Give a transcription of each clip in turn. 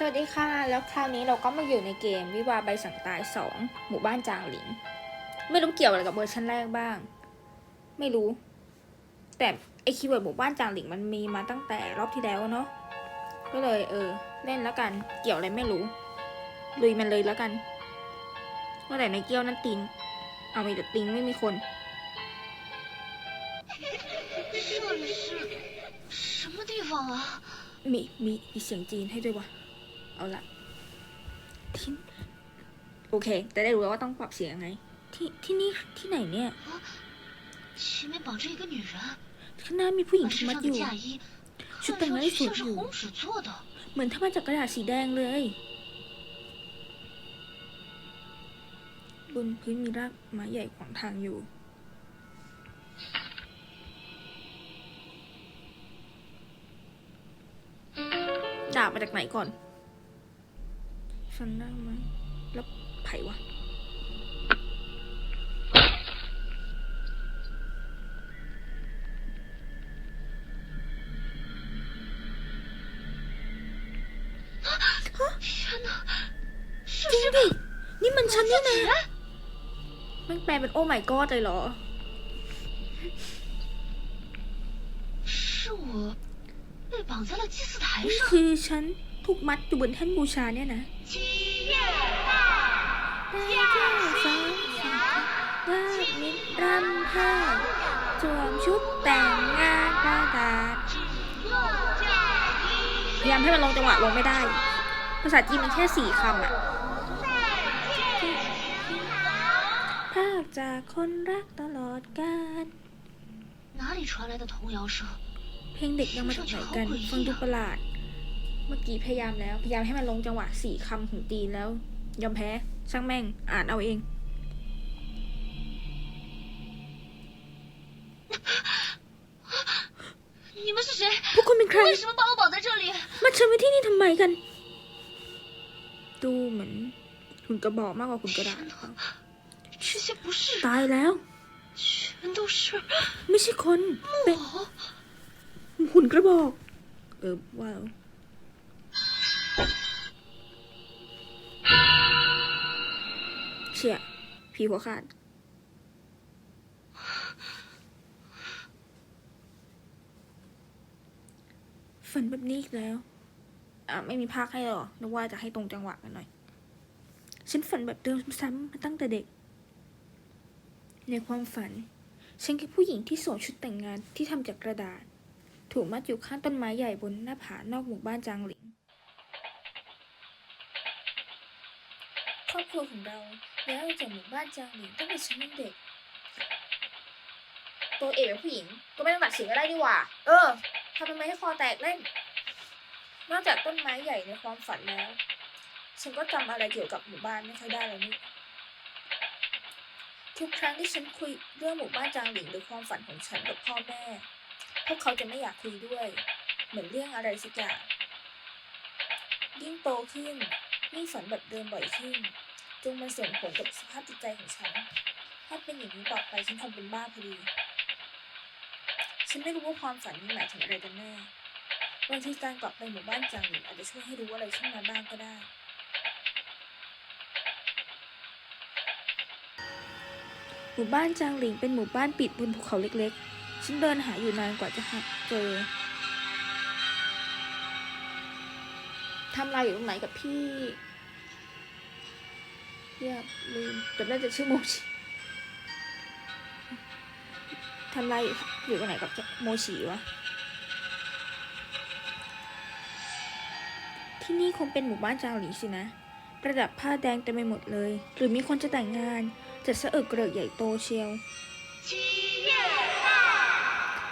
สวัสดีค่ะ แล้วคราวนี้เราก็มาอยู่ในเกมวิวาใบสังตาย 2 หมู่บ้านจางหลิง ไม่รู้เกี่ยวอะไรกับเวอร์ชันแรกบ้าง ไม่รู้ แต่ไอคีย์เวิร์ดหมู่บ้านจางหลิงมันมีมาตั้งแต่รอบที่แล้วเนาะก็เลยเออ เล่นแล้วกันเกี่ยวอะไรไม่รู้ลุยมันเลยแล้วกันว่าแต่ในเกี้ยวนั้นติง เอาไปแต่ติงไม่มีคนมีมีมีเสียงจีนให้ด้วยวะ เอาละที่โอเค แต่ได้รู้แล้วว่าต้องปรับเสียงยังไง ที่ที่นี่ที่ไหนเนี่ย 前面绑着一个女人， ข้างหน้ามีผู้หญิง 她 ถูก 身 มัด 上 อยู่ 的嫁衣是看上本来去像是所有红纸做的。 เหมือนถ้ามาจากกระดาษสีแดงเลย บนพื้นมีรากไม้ใหญ่ขวางทางอยู่ ดาบมาจากไหนก่อน ฉันได้ไหมแล้วไผ่วะจริงดิ นี่มันฉันนี่นะแปลเป็นโอ้ไม่กอดเลยเหรอคือฉันถูกมัดอยู่บนแท่นบูชาเนี่ยนะ มิตรรำผ้าสวมชุดแต่งงานกระดาษ 落嫁衣 พยายามให้มันลงจังหวะลงไม่ได้ ภาษาจีนมันแค่สี่คำอะภาคจากคนรักตลอดกาล 哪里传来的童谣声？ เพลงเด็กยังมาจากไหนกัน ฟังดูประหลาด เมื่อกี้พยายามแล้ว พยายามให้มันลงจังหวะสี่คำของตีนแล้ว ยอมแพ้ ช่างแม่ง อ่านเอาเอง 们是谁？ พวกคุณเป็นใคร 为什么把我绑在这里？ มาเชิญไว้ที่นี่ทำไมกัน ดูเหมือนหุ่นกระบอกมากกว่าหุ่นกระดาษครับ 这些不是， ตายแล้ว 全都是 ไม่ใช่คนเป็น 木偶。 หุ่นกระบอก เออว้าวเชี่ยผีหัวขาด ฝันแบบนี้อีกแล้ว อ่าไม่มีภาคให้หรอนึกว่าจะให้ตรงจังหวะกันหน่อย ฉันฝันแบบเดิมซ้ำๆมาตั้งแต่เด็ก ในความฝัน ฉันคือผู้หญิงที่สวมชุดแต่งงานที่ทำจากกระดาษ ถูกมัดอยู่ข้างต้นไม้ใหญ่บนหน้าผานอกหมู่บ้านจางหลิงครอบครัวของเราย้ายออกจากหมู่บ้านจางหลิงตั้งแต่ฉันยังเด็ก ตัวเอกเป็นผู้หญิงก็ไม่ต้องตัดสินก็ได้ดีกว่า เออ ทำทำไมให้คอแตกเล่น นอกจากต้นไม้ใหญ่ในความฝันแล้ว ฉันก็จำอะไรเกี่ยวกับหมู่บ้านไม่ค่อยได้แล้วนี่ทุกครั้งที่ฉันคุยเรื่องหมู่บ้านจางหลิงหรือความฝันของฉันกับพ่อแม่ พวกเขาจะไม่อยากคุยด้วย เหมือนเรื่องอะไรสักอย่างยิ่งโตขึ้นยิ่งฝันแบบเดิมบ่อยขึ้นจงมันส่งผลกับสภาพจิตใจของฉัน ถ้าเป็นอย่างนี้ต่อไปฉันคงเป็นบ้าพอดี ฉันไม่รู้ว่าความฝันนี้หมายถึงอะไรกันแน่บางทีการกลับไปหมู่บ้านจางหลิงอาจจะช่วยให้รู้อะไรขึ้นมาบ้างก็ได้ หมู่บ้านจางหลิงเป็นหมู่บ้านปิดบนภูเขาเล็กๆ ฉันเดินหาอยู่นานกว่าจะหาเจอทำลายอยู่ตรงไหนกับพี่เรียบลืมจำได้แต่ชื่อโมชิ ท่านไล่อยู่ตรงไหนกับโมชีวะ ที่นี่คงเป็นหมู่บ้านจาวหลีสินะ ประดับผ้าแดงเต็มไปหมดเลย หรือมีคนจะแต่งงานจะดเสอกเกลือกใหญ่โตเชียว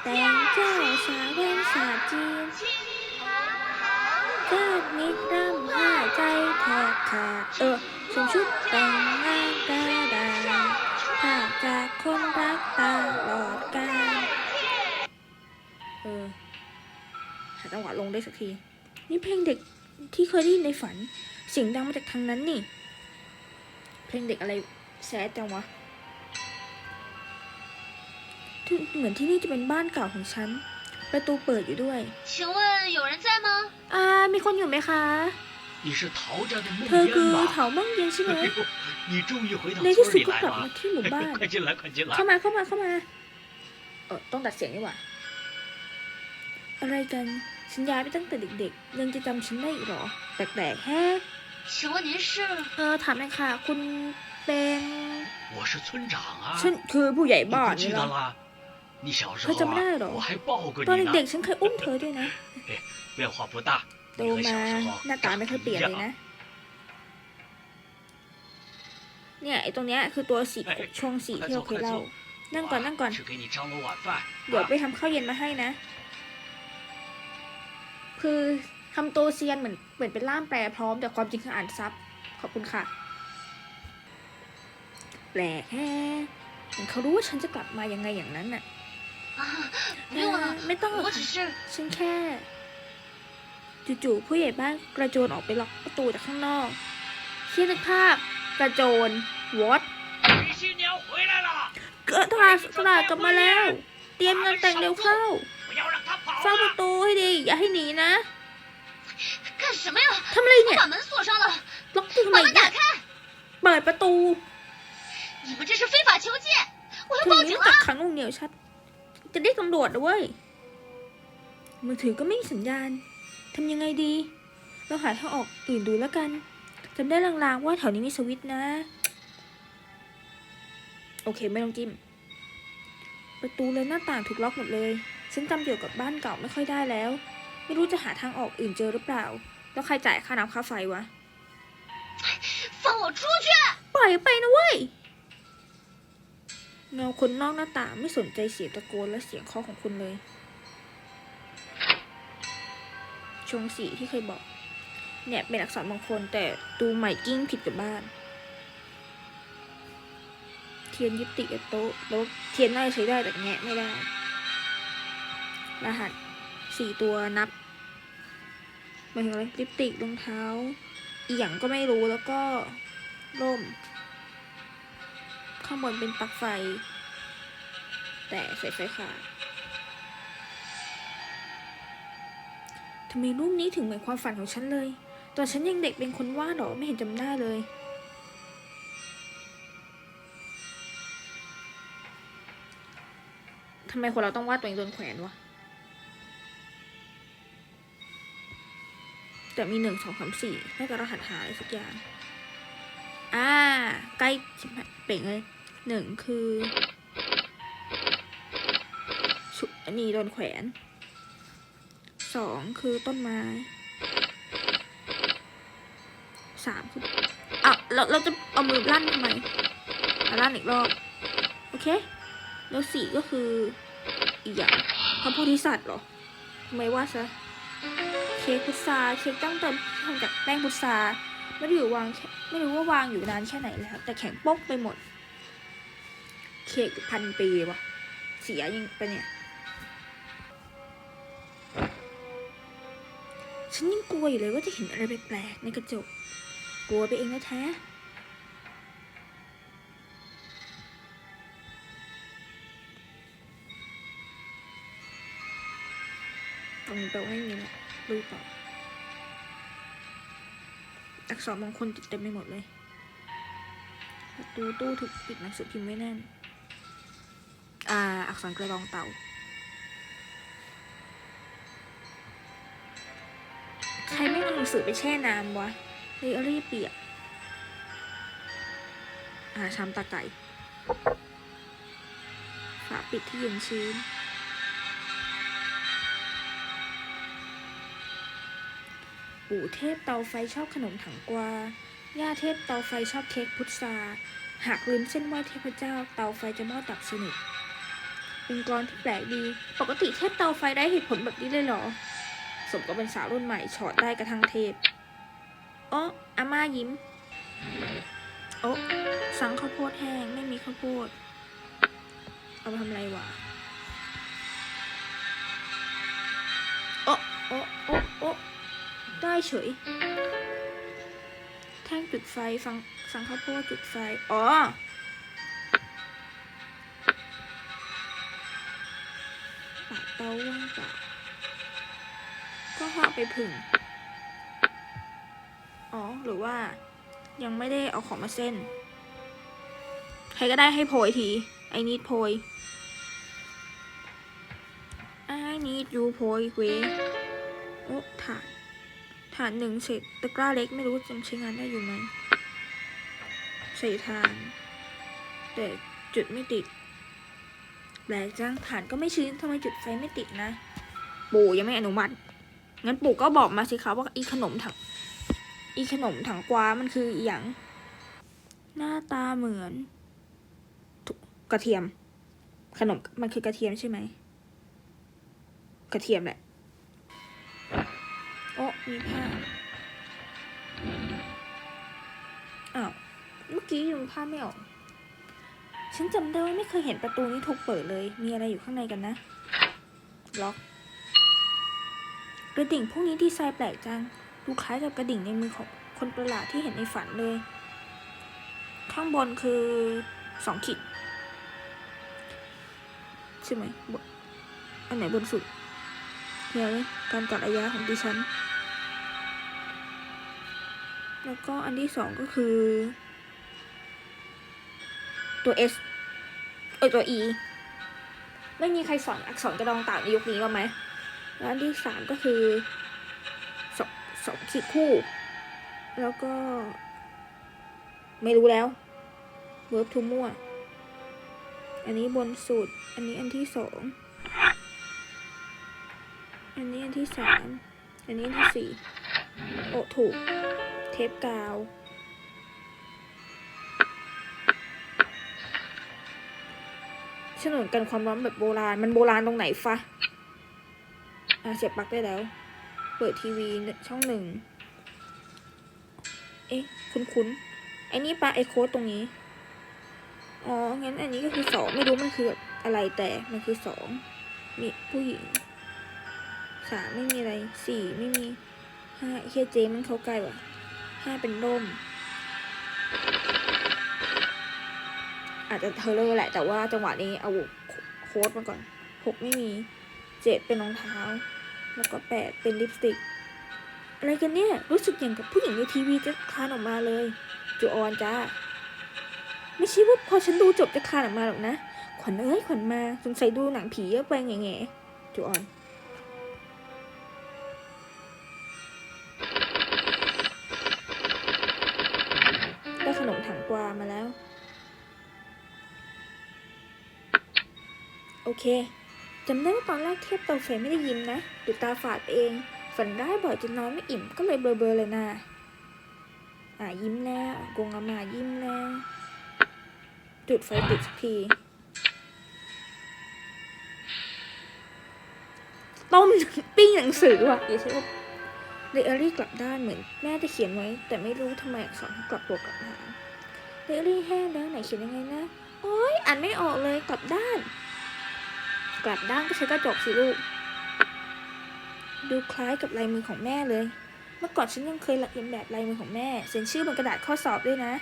แต่งเจ้าสาวเว่นสาจีนเจ้านิดร่ำห้าใจแทบขาดเออชมชุดแต่งงานกัน จากคนรักตลอดกาลเออหาจังหวะลงได้สักที นี่เพลงเด็กที่เคยได้ยินในฝัน เสียงดังมาจากทางนั้นนี่ เพลงเด็กอะไรแซดจังวะที่เหมือนที่นี่จะเป็นบ้านเก่าของฉัน ประตูเปิดอยู่ด้วย 请问有人在吗？ อ่า มีคนอยู่ไหมคะ 有 你是陶家的梦 เธอคือเถามั่งเย็นใช่ไหมในที่สุดก็กลับมาที่หมู่บ้าน เข้ามาเข้ามาเข้ามา เออต้องตัดเสียงดีกว่า อะไรกัน ฉันย้ายไปตั้งแต่เด็กๆ ยังจะจำฉันได้อีกหรอ แปลกๆแฮะเออถามหน่อยค่ะ คุณเป็นฉันคือผู้ใหญ่บ้านนี่หรอเธอจำไม่ได้หรอตอนเด็กๆฉันเคยอุ้มเธอด้วยนะ โตมาหน้าตาไม่เคยเปลี่ยนเลยนะ เนี่ยไอ้ตรงเนี้ยคือตัวสีช่วงสีที่เราเคยเล่า นั่งก่อนนั่งก่อน เดี๋ยวไปทำข้าวเย็นมาให้นะ คือคำโตเซียนเหมือนเหมือนเป็นล่ามแปลพร้อม แต่ความจริงคืออ่านซับ ขอบคุณค่ะ แปลกแฮมันเขารู้ว่าฉันจะกลับมายังไงอย่างนั้นน่ะไม่ต้องหรอกฉันแค่ จู่ๆผู้ใหญ่บ้านกระโจนออกไปล็อกประตูจากข้างนอกเชื่อนึกภาพกระโจนวอตเกิดทาสลากลับมาแล้ว เตรียมงานแต่งเร็วเข้าเฝ้าประตูให้ดี อย่าให้หนีนะทำอะไรเนี่ยล็อกทำไมเนี่ยปิดประตูคุณนี่กักขังลงเหนียวชัด จะได้ตำรวจด้วยมือถือก็ไม่มีสัญญาณ ทำยังไงดี เราหาทางออกอื่นดูแล้วกันจำได้ลางๆว่าแถวนี้มีสวิตช์นะ โอเคไม่ต้องจิ้ม ประตูและหน้าต่างถูกล็อกหมดเลย ฉันจำเกี่ยวกับบ้านเก่าไม่ค่อยได้แล้ว ไม่รู้จะหาทางออกอื่นเจอหรือเปล่า แล้วใครจ่ายค่าน้ำค่าไฟวะ 放我出去！ ปล่อยไปนะเว้ย เงาคนนอกหน้าต่างไม่สนใจเสียงตะโกนและเสียงเคาะของคุณเลย ชงสีที่เคยบอก เนี่ยเป็นอักษรมงคลแต่ดูใหม่กิ้งผิดกับบ้าน เทียนยึดติดกับโต๊ะแล้วเทียนน่าจะใช้ได้แต่แงะไม่ได้ รหัสสี่ตัวนับหมายถึงอะไรลิปติกรองเท้า อีหยังก็ไม่รู้แล้วก็ร่ม ข้างบนเป็นปลั๊กไฟ แต่สายไฟขาดำไมรูปนี้ถึงเหมือนความฝันของฉันเลย ตอนฉันยังเด็กเป็นคนวาดหรอไม่เห็นจำได้เลย ทำไมคนเราต้องวาดตัวเองโดนแขวนวะ แต่มีหนึ่งสองสามสี่น่าจะรหัสหาอะไรสักอย่าง อ่า ใกล้เป่งเลยหนึ่งคือ อันนี้โดนแขวน สองคือต้นไม้สามคืออะเราเราจะเอามือลั่นทำไมลั่นอีกรอบ โอเค แล้วสี่ก็คืออีกอย่างพระโพธิสัตว์เหรอทำไมว่าซะเค้กพุทราเค้กตั้งเติมที่ทำจากแป้งพุทราไม่รู้วางไม่รู้ว่าวางอยู่นานแค่ไหนแล้ว แต่แข็งโป๊กไปหมด เค้กพันปีวะเสียยังไปเนี่ย ฉันยังกลัวอยู่เลยว่าจะเห็นอะไรแปลกๆในกระจก กลัวไปเองนะแท้ตรงนี้แปลว่าไม่มีละดูต่ออักษรมงคลติดเต็มไปหมดเลยประตูตู้ถูกปิดหนังสือพิมพ์ไว้แน่น อ่า อักษรกระรองเต่า เอาหนังสือไปแช่น้ำวะไดอารี่เปียกอ่าชามตาไก่ฝาปิดที่เย็นชื้น ปู่เทพเตาไฟชอบขนมถังกวา ย่าเทพเตาไฟชอบเค้กพุทราหากลืมเส้นไหว้เทพเจ้า เตาไฟจะมอดดับสนิทเป็นกลอนที่แปลกดี ปกติเทพเตาไฟได้เหตุผลแบบนี้เลยเหรอ สมกับเป็นสาวรุ่นใหม่ฉอดได้กระทั่งเทพอ๋ออาม่ายิ้ม โอ้สั่งข้าวโพดแห้งไม่มีข้าวโพด เอาไปทำอะไรวะ โอ้โอ้โอ้โอ้ได้เฉย แท่งจุดไฟฟังสั่งข้าวโพดจุดไฟ อ๋อเตาว่างเปล่า ก็ห่อไปผึ่ง อ๋อ หรือว่ายังไม่ได้เอาของมาเส้น ใครก็ได้ให้โพยที ไอ้นิดโพย I need you โพยเวโอ้ฐาน ฐานหนึ่งเสร็จตะกร้าเล็กไม่รู้จะใช้งานได้อยู่ไหมใส่ฐาน แต่จุดไม่ติดแปลกจังฐานก็ไม่ชื้นทำไมจุดไฟไม่ติดนะ ปู่ยังไม่อนุมัติ งั้นปู่ก็บอกมาสิคะว่าอีขนมถัง อีขนมถังกวามันคืออหย่างหน้าตาเหมือน กระเทียม ขนมมันคือกระเทียมใช่ไหม กระเทียมแหละ โอ้มีผ้าอ้าว เมื่อกี้ยังผ้าไม่ออก ฉันจำได้ว่าไม่เคยเห็นประตูนี้ถูกเปิดเลย มีอะไรอยู่ข้างในกันนะ ล็อก กระดิ่งพวกนี้ดีไซน์แปลกจัง ดูคล้ายกับกระดิ่งในมือของคนประหลาดที่เห็นในฝันเลย ข้างบนคือสองขีดใช่ไหมอันไหนบนสุดเดี๋ยการกัดระยะของดิฉัน แล้วก็อันที่สองก็คือ ตัว S เออตัว E ไม่มีใครสอนอักษรกระดองต่างในยุคนี้บ้างไหม แล้วอันที่สามก็คือสองสองขีดคู่ แล้วก็ ไม่รู้แล้วเวิร์บทูมั่ว อันนี้บนสุด อันนี้อันที่สอง อันนี้อันที่สาม อันนี้อันที่สี่ โอถูก เทปกาว ฉนวนกันความร้อนแบบโบราณ มันโบราณตรงไหนฟะ อะเสียบปลั๊กได้แล้ว เปิดทีวีช่องหนึ่ง เอ๊ะ คุ้นๆไอ้นี่ปะไอโค้ดตรงนี้ อ๋อ งั้นอันนี้ก็คือสองไม่รู้มันคืออะไรแต่มันคือสองมีผู้หญิงสามไม่มีอะไรสี่ไม่มีห้าเฮียเจมันเขาใกลว่ะห้าเป็นร่ม อาจจะเทเลอร์แหละแต่ว่าจังหวะนี้เอาโค้ดมาก่อนหกไม่มี เจ็ดเป็นรองเท้า แล้วก็แปดเป็นลิปสติก อะไรกันเนี่ย รู้สึกอย่างกับผู้หญิงในทีวีจะคลานออกมาเลยจูออนจ้า ไม่ใช่ว่าพอฉันดูจบจะคลานออกมาหรอกนะ ขวัญเอ้ยขวัญมาสงสัยดูหนังผีเยอะไปแง่แง่จูออนได้ขนมถังกวามาแล้ว โอเค จำได้ว่าตอนแรกเทียบเตาไฟไม่ได้ยิ้มนะหรือตาฝาดเอง ฝันร้บ่อยจนนอนไม่อิ่มก็เลยเบลอๆเลยนะอ่ายิ้มแล้วกงอามายิ้มแล้วจุดไฟติดสักทีต้มปิ้งหนังสือว่ะอย่าใช่ว่าเดอรี่กลับด้านเหมือนแม่จะเขียนไว้ แต่ไม่รู้ทำไมอักษรกลับตัวกลับหางเดอรี่แห้งแล้วไหนเขียนยังไงนะ โอ๊ยอ่านไม่ออกเลยกลับด้าน กลับด้านก็ใช้กระจกสิลูก ดูคล้ายกับลายมือของแม่เลย เมื่อก่อนฉันยังเคยเรียนแบบลายมือของแม่เซ็นชื่อบนกระดาษข้อสอบด้วยนะ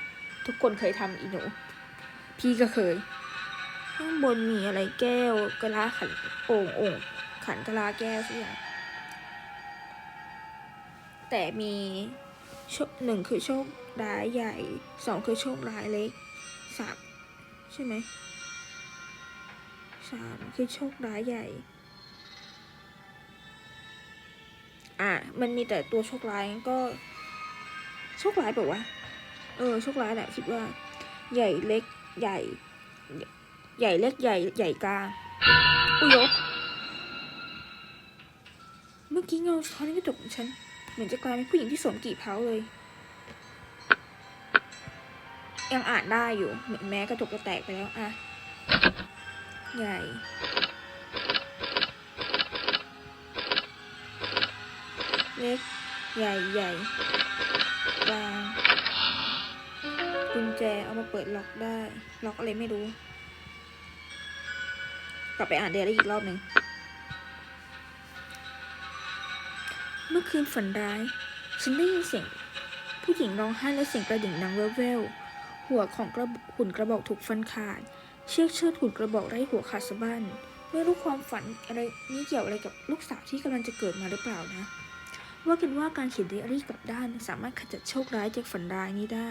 ทุกคนเคยทำอีหนู พี่ก็เคย ข้างบนมีอะไรแก้วกะลาขันโอ่งโอ่งขันกะลาแก้วสักอย่างแต่มีโชคหนึ่งคือโชคร้ายใหญ่สองคือโชคร้ายเล็กสามใช่ไหมามคือโชคร้ายใหญ่ อะ มันมีแต่ตัวโชคร้ายก็ โชคร้ายแบบว่า เออ โชคร้ายแหละคิดว่า ใหญ่เล็กใหญ่ ใหญ่เล็กใหญ่ใหญ่กลางอุยกเมื่อกี้เงาสะท้อนในกระจกของฉัน เหมือนจะกลายเป็นผู้หญิงที่สวมกี่เผาเลย ยังอ่านได้อยู่ เหมือนแม้กระจกจะแตกไปแล้วอะ ใหญ่ เล็ก ใหญ่ใหญ่กลางกุญแจเอามาเปิดล็อกได้ ล็อกอะไรไม่รู้ กลับไปอ่านเดลี่อีกรอบหนึ่ง เมื่อคืนฝันร้าย ฉันได้ยินเสียง ผู้หญิงร้องไห้และเสียงกระดิ่งดังแว่วๆหัวของกระหุ่นกระบอกถูกฟันขาด เชือกเชือดหุ่นกระบอกไร้หัวขาดสะบั้นไม่รู้ความฝันอะไรนี่เกี่ยวอะไรกับลูกสาวที่กำลังจะเกิดมาหรือเปล่านะ ว่ากันว่าการเขียนไดอารี่กลับด้านสามารถขจัดโชคร้ายจากฝันร้ายนี้ได้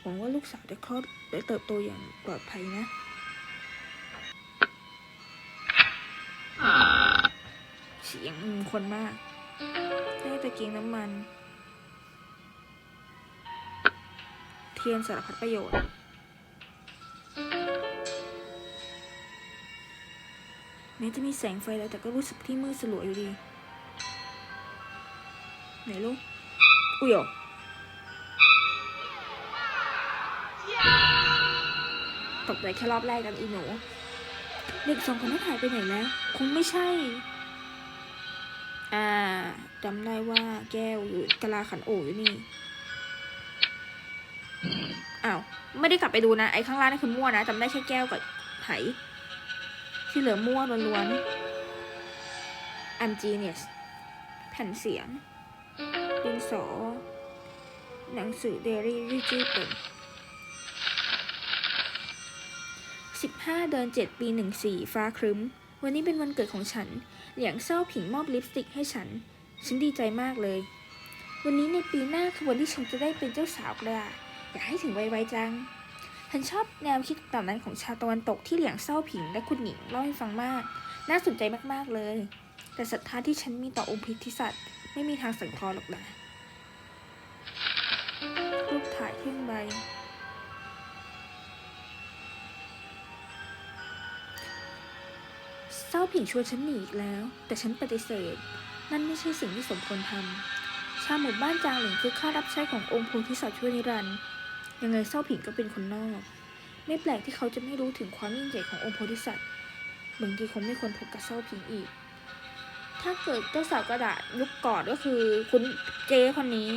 หวังว่าลูกสาวจะคลอดและเติบโตอย่างปลอดภัยนะเสียงมงคนมากได้ตะเกียงน้ำมัน เทียนสารพัดประโยชน์ แม้จะมีแสงไฟแล้วแต่ก็รู้สึกที่มืดสลัวอยู่ดี ไหนลูก อุ้ยเหรอตกใจแค่รอบแรกกันอีหนู เด็กสองคนนั้นหายไปไหนแล้ว คงไม่ใช่ อ่าจำได้ว่าแก้วอยู่กะลาขันโออยู่นี่อ้าว ไม่ได้กลับไปดูนะ ไอ้ข้างล่างนั่นคือมั่วนะจำได้แค่แก้วกับไห ที่เหลือมั่วล้วนๆ I'm genius แผ่นเสียงดินสอ หนังสือเดรี่รีจีเป็นสิบห้าเดือนเจ็ดปีหนึ่งสี่ฟ้าครึ้ม วันนี้เป็นวันเกิดของฉัน เหลียงเศร้าผิงมอบลิปสติกให้ฉัน ฉันดีใจมากเลย วันนี้ในปีหน้าคือวันที่ฉันจะได้เป็นเจ้าสาวกระดาอยากให้ถึงไวๆจัง ฉันชอบแนวคิดต่อนนั้นของชาวตะวันตกที่เหลียงเศร้าผิงและคุณหญิงเล่าให้ฟังมาก น่าสนใจมากๆเลย แต่ศรัทธาที่ฉันมีต่อองค์พิธิสัตว์ไม่มีทางสังเคราะห์หรอกนะรูปถ่ายครึ่งใบ เศร้าผิงชวนฉันหนีอีกแล้ว แต่ฉันปฏิเสธ นั่นไม่ใช่สิ่งที่สมควรทำชาวหมู่บ้านจางหลิงคือข้ารับใช้ขององค์โพธิสัตว์ช่วยนิรันดร์ ยังไงเศร้าผิงก็เป็นคนนอก ไม่แปลกที่เขาจะไม่รู้ถึงความยิ่งใหญ่ขององค์โพธิสัตว์บางทีคงไม่ควรพบกับเศร้าผิงอีก ถ้าเกิดเจ้าสาวกระดาษยุคก่อนก็คือคุณเจคนนี้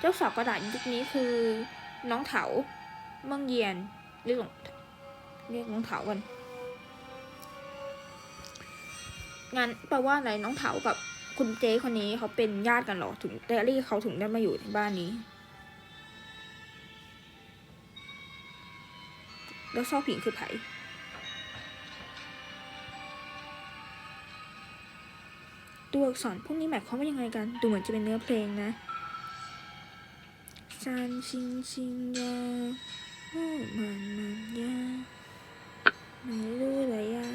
เจ้าสาวกระดาษยุคนี้คือ น้องเถาเมืองเยียนเรียกน้องเรียกน้องเถากันงานแปลว่าอะไรน้องเถากับคุณเจคนนี้เขาเป็นญาติกันหรอถึงเดลี่เขาถึงได้มาอยู่ในบ้านนี้ แล้วซอผิงคือไผตัวอักษรพวกนี้หมายความว่ายังไงกัน ดูเหมือนจะเป็นเนื้อเพลงนะซันชิงชิงยาโอ้มันมันยาไม่รู้เลยยา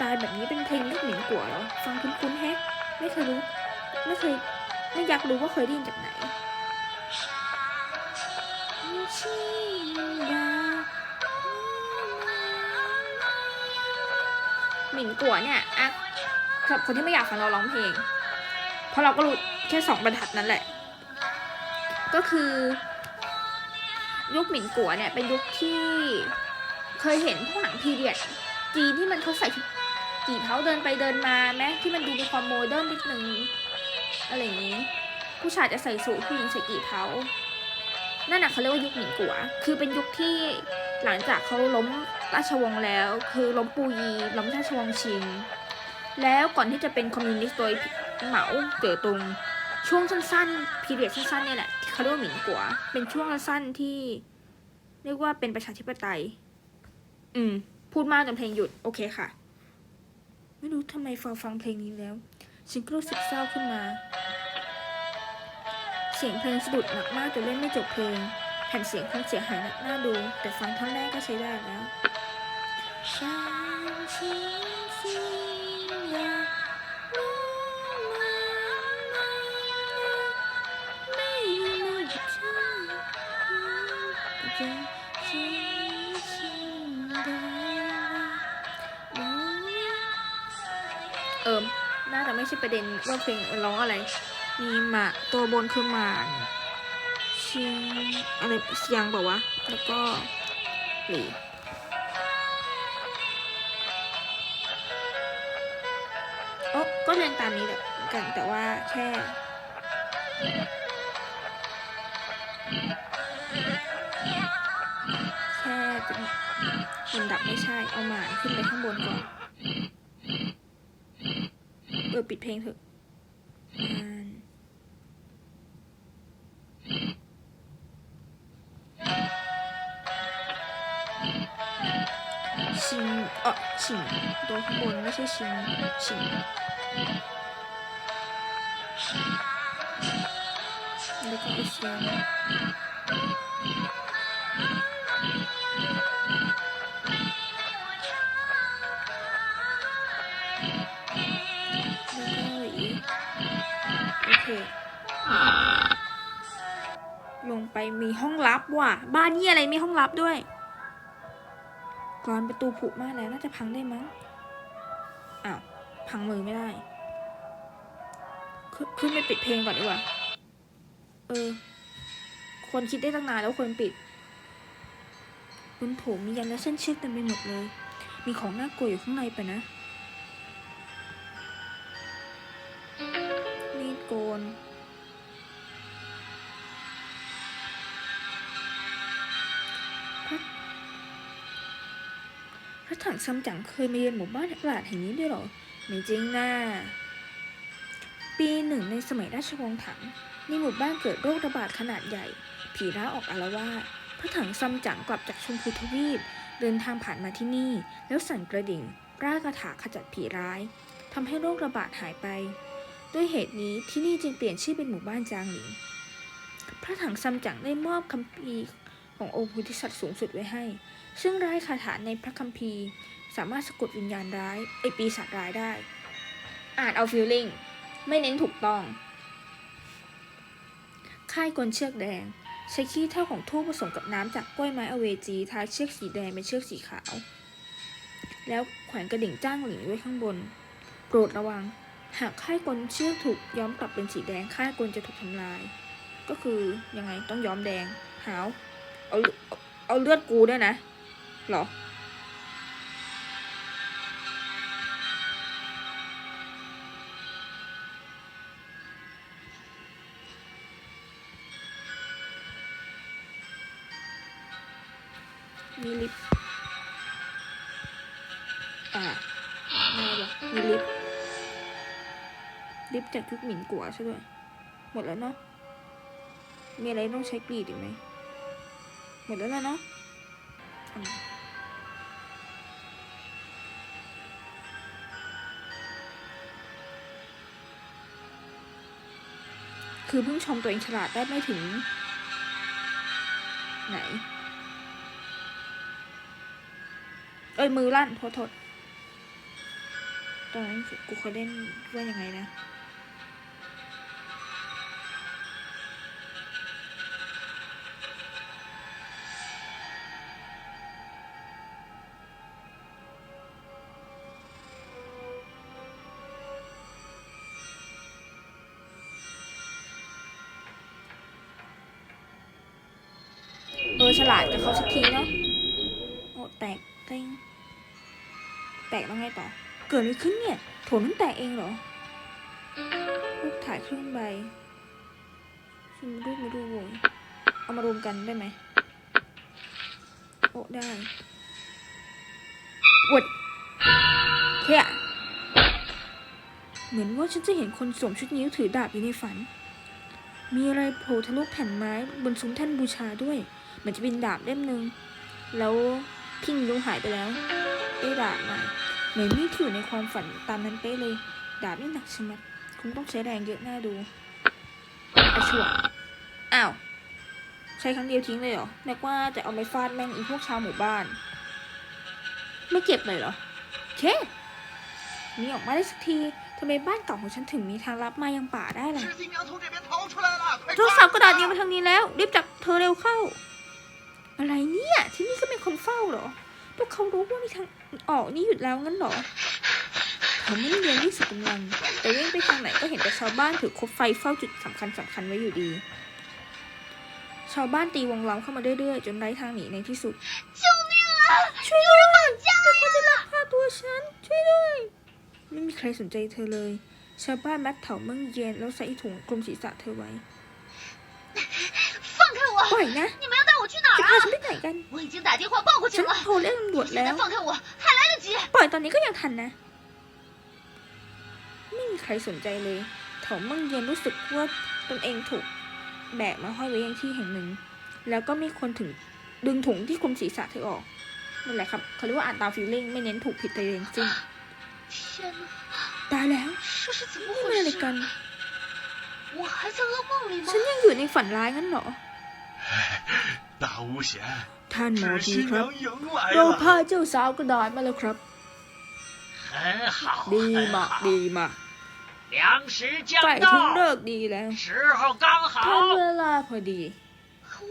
ตายแบบนี้เป็นเพลงลูกหมิงกัวเหรอ ฟังคุ้นๆแฮะ ไม่เคยรู้ ไม่เคย ไม่อยากรู้ว่าเคยได้ยินจากไหนหมิ่นกัวเนี่ยอะสำหรับคนที่ไม่อยากฟังเราร้องเพลง เพราะเราก็รู้แค่สองบรรทัดนั่นแหละ ก็คือยุคหมิ่นกัวเนี่ยเป็นยุคที่เคยเห็นพวกหนังพีเรียดจีนที่มันเขาใส่กี่เท้าเดินไปเดินมาไหมที่มันดูมีความโมเดิร์นนิดนึง อะไรอย่างนี้ ผู้ชายจะใส่สูทผู้หญิงใส่กี่เท้านั่นน่ะเขาเรียกว่ายุคหมินกัว คือเป็นยุคที่หลังจากเขาล้มราชวงศ์แล้ว คือล้มปูยี ล้มราชวงศ์ชิง แล้วก่อนที่จะเป็นคอมมิวนิสต์โดยเหมาเจ๋อตุง ช่วงสั้นๆพีเรียดสั้นๆเนี่ยแหละที่เขาเรียกว่าหมินกัว เป็นช่วงสั้นที่ เรียกว่าเป็นประชาธิปไตย อืม พูดมากจนเพลงหยุด โอเคค่ะ ไม่รู้ทำไมฟังฟังเพลงนี้แล้ว ฉันก็รู้สึกเศร้าขึ้นมา เสียงเพลงสะดุดหนักมากจนเล่นไม่จบเพลง แผ่นเสียงคงเสียหายหนักหน้าดู แต่ฟังท่อนแรกก็ใช้ได้แล้ว ฉันชิงชิง ใช่ประเด็นว่าเพลงร้องอะไร มีหมาตัวบนคือหมานชิงอะไรเสียงบอกว่าวะ แล้วก็หลีโอ้ก็เรียนตามนี้แหละกันแต่ว่าแค่แค่เป็นลำดับไม่ใช่เอาหมานขึ้นไปข้างบนก่อน ออปิดเพลงเถอะชิงเออชิงตัวข้างบนไม่ใช่ชิงฉิงแล้วก็อเซียน มีห้องลับว่ะ บ้านนี่อะไรมีห้องลับด้วยกรอนประตูผุมากแล้วน่าจะพังได้มั้งอ้าวพังมือไม่ได้ขึ้นขึ้นไปปิดเพลงก่อนดีกว่า เออ คนคิดได้ตั้งนานแล้วควรปิดบนโถงมียันและเส้นเชือกเต็มไปหมดเลย มีของน่ากลัวอยู่ข้างในไปนะ พระถังซัมจั๋งเคยมาเยือนหมู่บ้านประหลาดแห่งนี้ด้วยหรอ ไม่จริงนะปีหนึ่งในสมัยราชวงศ์ถังในหมู่บ้านเกิดโรคระบาดขนาดใหญ่ ผีร้ายออกอาละวาดพระถังซัมจั๋งกลับจากชมพูทวีป เดินทางผ่านมาที่นี่ แล้วสั่นกระดิ่งร่ายคาถาขจัดผีร้ายทำให้โรคระบาดหายไป ด้วยเหตุนี้ที่นี่จึงเปลี่ยนชื่อเป็นหมู่บ้านจางหลิง พระถังซัมจั๋งได้มอบคัมภี ขององค์พุทธิสัตว์สูงสุดไว้ให้ ซึ่งรายคาถาในพระคัมภีร์ สามารถสะกดวิญญาณร้ายไอปีศาจร้ายได้ อ่านเอาฟิลลิ่ง ไม่เน้นถูกต้อง ค่ายกลเชือกแดง ใช้ขี้เท่าของทูบผสมกับน้ำจากกล้วยไม้อเวจีทาเชือกสีแดงเป็นเชือกสีขาว แล้วแขวนกระดิ่งจ้างหลิงไว้ข้างบน โปรดระวัง หากค่ายกลเชือกถูกย้อมกลับเป็นสีแดงค่ายกลจะถูกทำลาย ก็คือยังไงต้องย้อมแดงหาว เอาเอาเลือดกูด้วยนะหรอ มีลิฟต์อ่าไม่หรอกมีลิฟต์ลิฟต์จากยุคหมิ่นกัวใช่ด้วยหมดแล้วเนาะมีอะไรต้องใช้กรีดอีกไหม หมดแล้วนะเนาะคือเพิ่งชมตัวเองฉลาดได้ไม่ถึง ไหน เอ้ยมือลั่นโทษโทษตอนนั้นกูเคยเล่นว่ายังไงนะ เขาสักทีเนาะโอ้แตกเต้งแตกแล้วไงต่อ เกิดอะไรขึ้นเนี่ยโถนั้นแตกเองเหรอรูปถ่ายครึ่งใบชิมรูปมาดูโวยเอามารวมกันได้ไหมโอ้ได้อวดเฮียเหมือนว่าฉันจะเห็นคนสวมชุดนิ้วถือดาบอยู่ในฝัน มีอะไรโผล่ทะลุแผ่นไม้บนซุ้มแท่นบูชาด้วย มันจะเป็นดาบเล่มหนึ่งแล้วพิงลุงหายไปแล้วได้ดาบมาเหมือนนี่ถือในความฝันตามนั้นเป๊ะเลย ดาบนี่หนักใช่ไหมคงต้องใช้แรงเยอะหน่าดูอาชัวอ้าวใช้ครั้งเดียวทิ้งเลยเหรอแม็ว่าจะเอาไปฟาดแม่งอีพวกชาวหมู่บ้าน ไม่เก็บเลยเหรอเคนี่ออกมาได้สักทีทำไมบ้านเก่าของฉันถึงมีทางลับมายังป่าได้ล่ะโทรศัพท์กระดาษเดียวมาทางนี้แล้ว รีบจับเธอเร็วเข้า อะไรเนี่ย ที่นี่ก็เป็นคนเฝ้าเหรอ พวกเขารู้ว่ามีทางออกนี่หยุดแล้วงั้นเหรอเขาไม่เรียนที่สุดกำลัง แต่วิ่งไปทางไหนก็เห็นแต่ชาวบ้านถือคบไฟเฝ้าจุดสำคัญสำคัญไว้อยู่ดี ชาวบ้านตีวงล้อมเข้ามาเรื่อยๆ จนไร้ทางหนีในที่สุดช่วยด้วยมีคนจะลักพาตัวฉัน ช่วยด้วย ไม่มีใครสนใจเธอเลย ชาวบ้านมัดเถาเมืองเย็นแล้วใส่ถุงกลมศีรษะเธอไว้ 我！ ปล่อยนะ 你们要带我去哪 จะ 儿 พา 啊 ฉั？นไปไหนกัน 我已经打电话报过去 ฉัน 了。 โทรเรียกตำรวจ 现 แล้ 在 ว 放开我，还来得及。 ปล่อยตอนนี้ก็ยังทันนะ ไม่มีใครสนใจเลยเถาเมืองเย็นรู้สึกว่าตนเองถูกแบกมาห้อยไว้ยังที่แห่งหนึ่ง แล้วก็มีคนถึงดึงถุงที่คลุมศีรษะเธอออก นั่นแหละครับเขาเรียกว่าอ่านตามฟีลลิ่งไม่เน้นถูกผิดใดๆทั้งสิ้น 天哪， ตายแล้ว 这是怎么 นี่มันอะไร 回 กัน 事？我还在噩梦里吗 ฉั？นยังอยู่ในฝันร้ายงั้นเหรอ 大巫贤， ท่านหมอ 纸 ผี 新 ครับ 娘迎来 เรา 了。 พาเจ้าสาวกระดาษมาแล้วครับ 很好， ดี 很 มาก 好 ดีมาก 粮食将 ใกล้ถึง 到 เลิ，กดีแล้ว 时候刚 ทัน 好 เว。ลาพอดี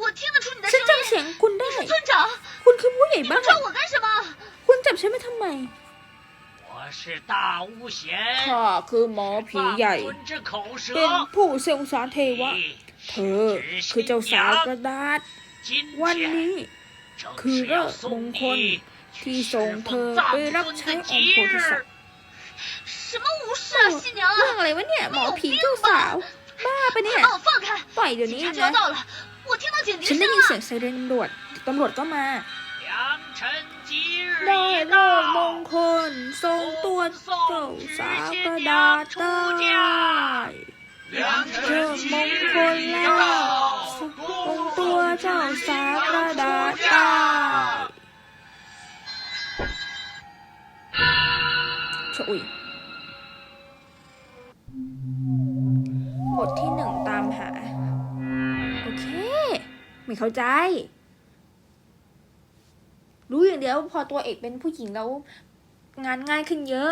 我听得出你的 ฉัน 声 จำ 音。 เสียงคุณได้ 你是村长， คุณคือผู้ใหญ่ 你 บ้า 们 น 抓我干什么？ คุณจับฉันมาทำไม 我 是大巫贤， ข้าคือหมอผีใหญ่ 万尊之口舌 เป็นผู้ทรงสารเทวะ 你 เธอ คือเจ้าสาวกระดาษ 今 วัน 天 นี้ 正 คือ 是 เลิ 要 กมง 送 คล 你 ที่ 去 ส่ง 侍 เธอ 奉 ไป 藏 รับ 尊 ใช้ 的 องค์ 吉 โพธิสัต 日 ว์。什么巫师啊，新娘！ เรื่องอะไรวะเนี่ย หมอผีเจ้าสาว บ้าปะเนี่ย 把我放开！ ปล่อยเดี๋ยว 警 นี้ 察就要 นะ 到了，我听到警笛 ฉัน 声 ได้ยินเสีย 了。 งไซเรนตำรวจ ตำรวจก็มา 良辰吉日 ได้โลกมงคลทรงตัวเจ้าสากระดาษายเชิญมงคลแล้วสุของตัวเจ้าสากระดาษายโช่วยบทที่หนึ่งตามหา โอเค ไม่เข้าใจ รู้อย่างเดียวพอตัวเอกเป็นผู้หญิงแล้วงานง่ายขึ้นเยอะ